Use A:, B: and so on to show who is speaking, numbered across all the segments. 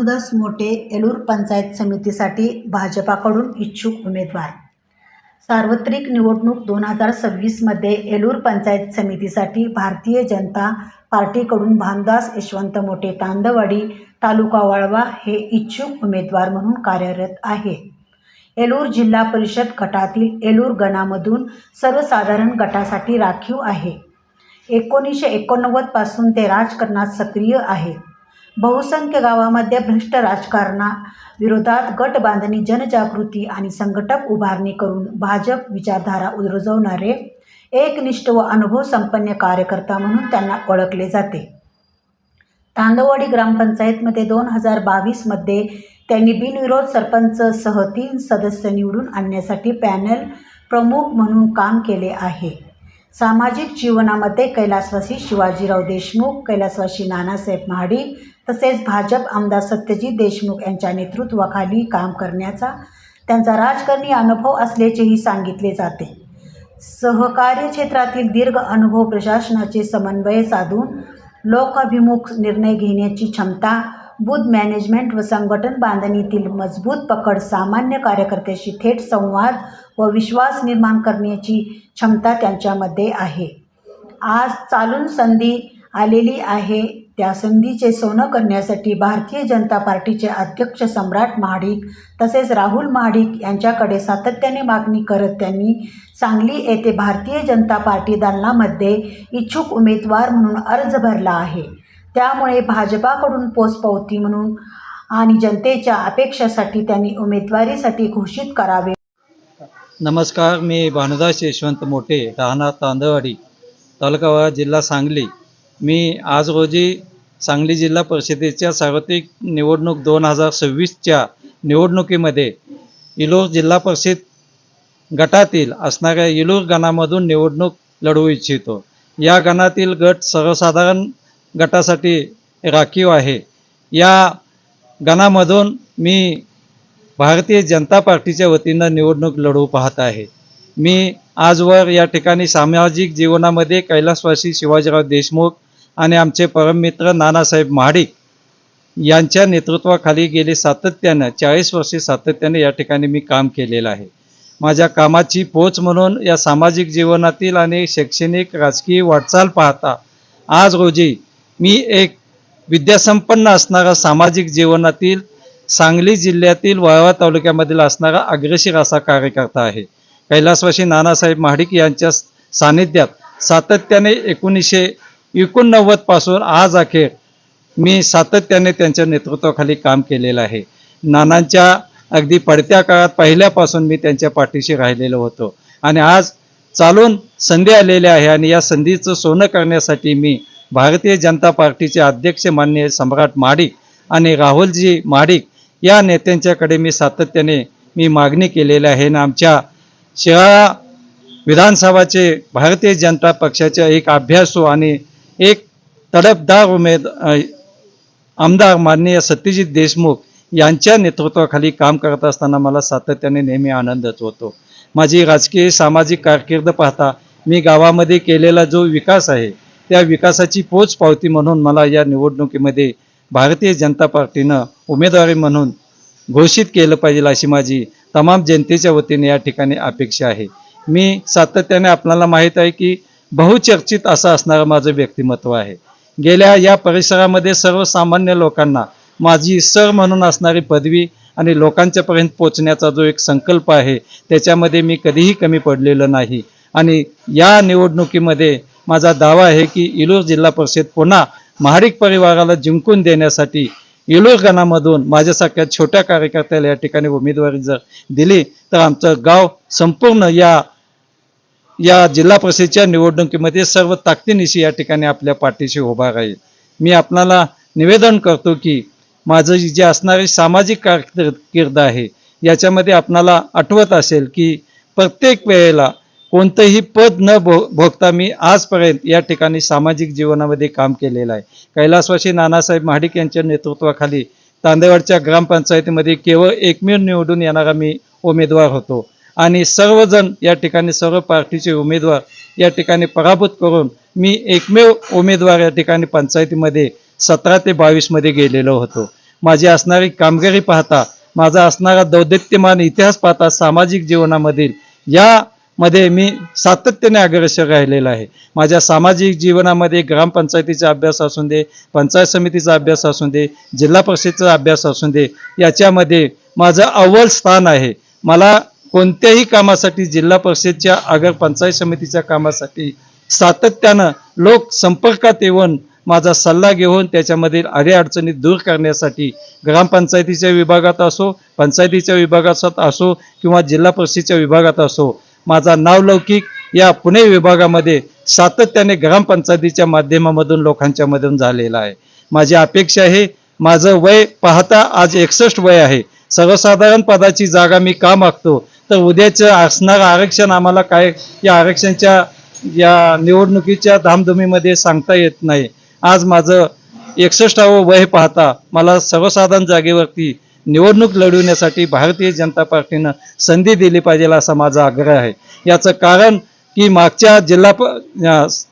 A: भानुदास मोटे येलूर पंचायत समितीसाठी भाजपाकडून इच्छुक उमेदवार. सार्वत्रिक निवडणूक दोन हजार सव्वीसमध्ये येलूर पंचायत समितीसाठी भारतीय जनता पार्टीकडून भानुदास यशवंत मोटे तांदवाडी तालुका वाळवा हे इच्छुक उमेदवार म्हणून कार्यरत आहे. येलूर जिल्हा परिषद गटातील येलूर गणामधून सर्वसाधारण गटासाठी राखीव आहे. एकोणीसशे एकोणनव्वदपासून ते राजकारणात सक्रिय आहेत बहुसंख्य गावामध्ये भ्रष्ट राजकारणाविरोधात गट बांधणी जनजागृती आणि संघटक उभारणी करून भाजप विचारधारा रुजवणारे एकनिष्ठ व अनुभवसंपन्न कार्यकर्ता म्हणून त्यांना ओळखले जाते. तांदवाडी ग्रामपंचायतमध्ये दोन हजार बावीसमध्ये त्यांनी बिनविरोध सरपंचसह तीन सदस्य निवडून आणण्यासाठी पॅनल प्रमुख म्हणून काम केले आहे. सामाजिक जीवनामध्ये कैलासवासी शिवाजीराव देशमुख कैलासवासी नानासाहेब महाडिक तसेच भाजप आमदार सत्यजित देशमुख यांच्या नेतृत्वाखाली काम करण्याचा त्यांचा राजकारणी अनुभव असल्याचेही सांगितले जाते. सहकार्य क्षेत्रातील दीर्घ अनुभव प्रशासनाचे समन्वय साधून लोकाभिमुख निर्णय घेण्याची क्षमता बूथ मॅनेजमेंट व संघटन बांधणीतील मजबूत पकड सामान्य कार्यकर्त्याशी थेट संवाद व विश्वास निर्माण करण्याची क्षमता त्यांच्यामध्ये आहे. आज चालून संधी आलेली आहे. त्या संधीचे सोनं करण्यासाठी भारतीय जनता पार्टीचे अध्यक्ष सम्राट महाडिक तसेच राहुल महाडिक यांच्याकडे सातत्याने मागणी करत त्यांनी सांगली येथे भारतीय जनता पार्टी दालनामध्ये इच्छुक उमेदवार म्हणून अर्ज भरला आहे. त्यामुळे भाजपाकडून पोचपावती म्हणून आणि जनतेच्या अपेक्षासाठी त्यांनी उमेदवारीसाठी घोषित करावे.
B: नमस्कार मी भानुदास यशवंत मोठे राहणार तांदवाडी तालुका जिल्हा सांगली. मी आज रोजी सांगली जिल्हा परिषदेच्या सार्वत्रिक निवडणूक दोन हजार सव्वीसच्या निवडणुकीमध्ये इलोर जिल्हा परिषद गटातील असणाऱ्या इलोर गणामधून निवडणूक लढवू इच्छितो. या गणातील गट सर्वसाधारण गटासाठी राखीव आहे. या गणामधून मी भारतीय जनता पार्टीच्या वतीनं निवडणूक लढवू पाहत आहे. मी आजवर या ठिकाणी सामाजिक जीवनामध्ये कैलासवासी शिवाजीराव देशमुख आणि आमचे परममित्र नानासाहेब महाडिक यांच्या नेतृत्वाखाली गेले सातत्यानं चाळीस वर्षे सातत्याने या ठिकाणी मी काम केलेलं आहे. माझ्या कामाची पोच म्हणून या सामाजिक जीवनातील आणि शैक्षणिक राजकीय वाटचाल पाहता आज रोजी मी एक विद्यासंपन्न असणारा सामाजिक जीवनातील सांगली जिल्ह्यातील वाळवा तालुक्यामधील असणारा अग्रेसर असा कार्यकर्ता आहे. कैलासवासी नानासाहेब महाडिक यांच्या सानिध्यात सातत्याने एकोणीसशे एकोणनव्वदपासून आज अखेर मी सातत्याने त्यांच्या नेतृत्वाखाली काम केलेलं आहे. नानांच्या अगदी पडत्या काळात पहिल्यापासून मी त्यांच्या पाठीशी राहिलेलो होतो. आणि आज चालून संधी आलेली आहे आणि या संधीचं सोनं करण्यासाठी मी भारतीय जनता पार्टीचे अध्यक्ष मान्य सम्राट माडिक आणि राहुलजी माडिक या नेत्यांच्याकडे मी सातत्याने मी मागणी केलेली आहे आणि आमच्या शिराळा विधानसभाचे भारतीय जनता पक्षाचे एक अभ्यासू आणि एक तडफदार उमेद आमदार माननीय सत्यजित देशमुख यांच्या नेतृत्वाखाली काम करत असताना मला सातत्याने नेहमी आनंदच होतो. माझी राजकीय सामाजिक कारकीर्द पाहता मी गावामध्ये केलेला जो विकास आहे त्या विकासाची पोच पावती म्हणून मला या निवडणुकीमध्ये भारतीय जनता पार्टीनं उमेदवारी म्हणून घोषित केलं पाहिजे अशी माझी तमाम जनतेच्या वतीने या ठिकाणी अपेक्षा आहे. मी सातत्याने आपल्याला माहीत आहे की बहुचर्चित असं असणारं माझं व्यक्तिमत्व आहे. गेल्या या परिसरामध्ये सर्वसामान्य लोकांना माझी सर म्हणून असणारी पदवी आणि लोकांच्यापर्यंत पोचण्याचा जो एक संकल्प आहे त्याच्यामध्ये मी कधीही कमी पडलेलो नाही. आणि या निवडणुकीमध्ये माझा दावा आहे की इलूर जिल्हा परिषद पुन्हा महाडिक परिवाराला जिंकून देण्यासाठी येलूर गणामधून माझ्यासारख्या छोट्या कार्यकर्त्याला या ठिकाणी उमेदवारी जर दिली तर आमचं गाव संपूर्ण या या जिल्हा परिषदेच्या निवडणुकीमध्ये सर्व ताकदीनिशी या ठिकाणी आपल्या पाठीशी उभा राहील. मी आपणाला निवेदन करतो की माझं जे असणारी सामाजिक कारकिर्द आहे याच्यामध्ये आपणाला आठवत असेल की प्रत्येक वेळेला कोणतंही पद न भो भोगता मी आजपर्यंत या ठिकाणी सामाजिक जीवनामध्ये काम केलेलं आहे. कैलासवासी नानासाहेब महाडिक यांच्या नेतृत्वाखाली तांदेवाडच्या ग्रामपंचायतीमध्ये केवळ एकमेव निवडून येणारा मी उमेदवार होतो. आणि सर्वजण या ठिकाणी सर्व पार्टीचे उमेदवार या ठिकाणी पराभूत करून मी एकमेव उमेदवार या ठिकाणी पंचायतीमध्ये सतरा ते बावीसमध्ये गेलेलो होतो. माझी असणारी कामगिरी पाहता माझा असणारा दौदित्यमान इतिहास पाहता सामाजिक जीवनामधील या मध्ये मी सातत्याने अग्रेसर राहिलेला आहे. माझ्या सामाजिक जीवनामध्ये ग्रामपंचायतीचा अभ्यास असून दे पंचायत समितीचा अभ्यास असून दे जिल्हा परिषदेचा अभ्यास असून दे याच्यामध्ये माझं अव्वल स्थान आहे. मला कोणत्याही कामासाठी जिल्हा परिषदच्या अगर पंचायत समितीच्या कामासाठी सातत्यानं लोक संपर्कात येऊन माझा सल्ला घेऊन त्याच्यामधील अडीअडचणी दूर करण्यासाठी ग्रामपंचायतीच्या विभागात असो पंचायतीच्या विभागात असो किंवा जिल्हा परिषदेच्या विभागात असो माझा नावलौकिक या पुणे विभागामध्ये सातत्याने ग्रामपंचायतीच्या माध्यमामधून लोकांच्या मधून झालेला आहे. माझी अपेक्षा आहे माझं वय पाहता आज एकसष्ट वय आहे. सर्वसाधारण पदाची जागा मी का मागतो? तर उद्याचं असणारं आरक्षण आम्हाला काय या आरक्षणच्या या निवडणुकीच्या धामधुमीमध्ये सांगता येत नाही. आज माझं एकसष्टावं वय पाहता मला सर्वसाधारण जागेवरती निवडणूक लढवण्यासाठी भारतीय जनता पार्टीनं संधी दिली पाहिजे असा माझा आग्रह आहे. याचं कारण की मागच्या जिल्हा प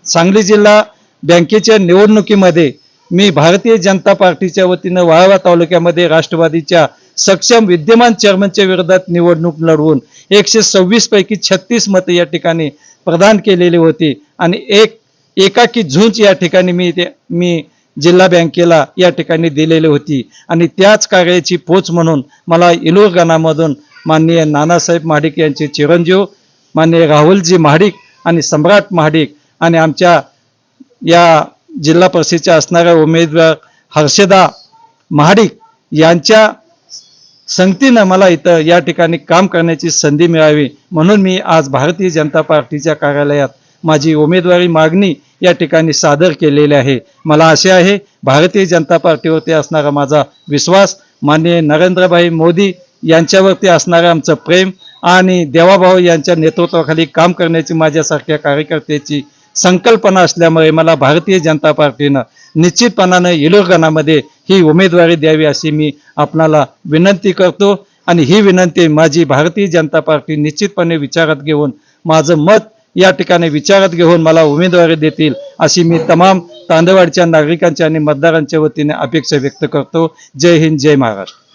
B: सांगली जिल्हा बँकेच्या निवडणुकीमध्ये मी भारतीय जनता पार्टीच्या वतीनं वाळवा तालुक्यामध्ये राष्ट्रवादीच्या सक्षम विद्यमान चेअरमनच्या विरोधात निवडणूक लढवून एकशे सव्वीस पैकी छत्तीस मतं या ठिकाणी प्रदान केलेली होती आणि एक एकाकी झुंज या ठिकाणी मी ते मी जिल्हा बँकेला या ठिकाणी दिलेली होती. आणि त्याच कार्याची पोच म्हणून मला इलूर गणामधून माननीय नानासाहेब महाडिक यांचे चिरंजीव माननीय राहुलजी महाडिक आणि सम्राट महाडिक आणि आमच्या या जिल्हा परिषदेच्या असणाऱ्या उमेदवार हर्षदा महाडिक यांच्या संगतीनं मला इथं या ठिकाणी काम करण्याची संधी मिळावी म्हणून मी आज भारतीय जनता पार्टीच्या कार्यालयात माझी उमेदवारी मागणी या ठिकाणी सादर केलेली आहे. मला असे आहे भारतीय जनता पार्टीवरती असणारा माझा विश्वास माननीय नरेंद्रभाई मोदी यांच्यावरती असणारं आमचं प्रेम आणि देवाभाऊ यांच्या नेतृत्वाखाली काम करण्याची माझ्यासारख्या कार्यकर्त्याची संकल्पना असल्यामुळे मला भारतीय जनता पार्टीनं निश्चितपणानं इलोरगणामध्ये ही उमेदवारी द्यावी अशी मी आपणाला विनंती करतो आणि ही विनंती माझी भारतीय जनता पार्टी निश्चितपणे विचारात घेऊन माझं मत या ठिकाणी विचारात घेऊन मला उमेदवारी देतील अशी मी तमाम तांदवाडच्या नागरिकांच्या आणि मतदारांच्या वतीने अपेक्षा व्यक्त करतो. जय हिंद जय महाराष्ट्र.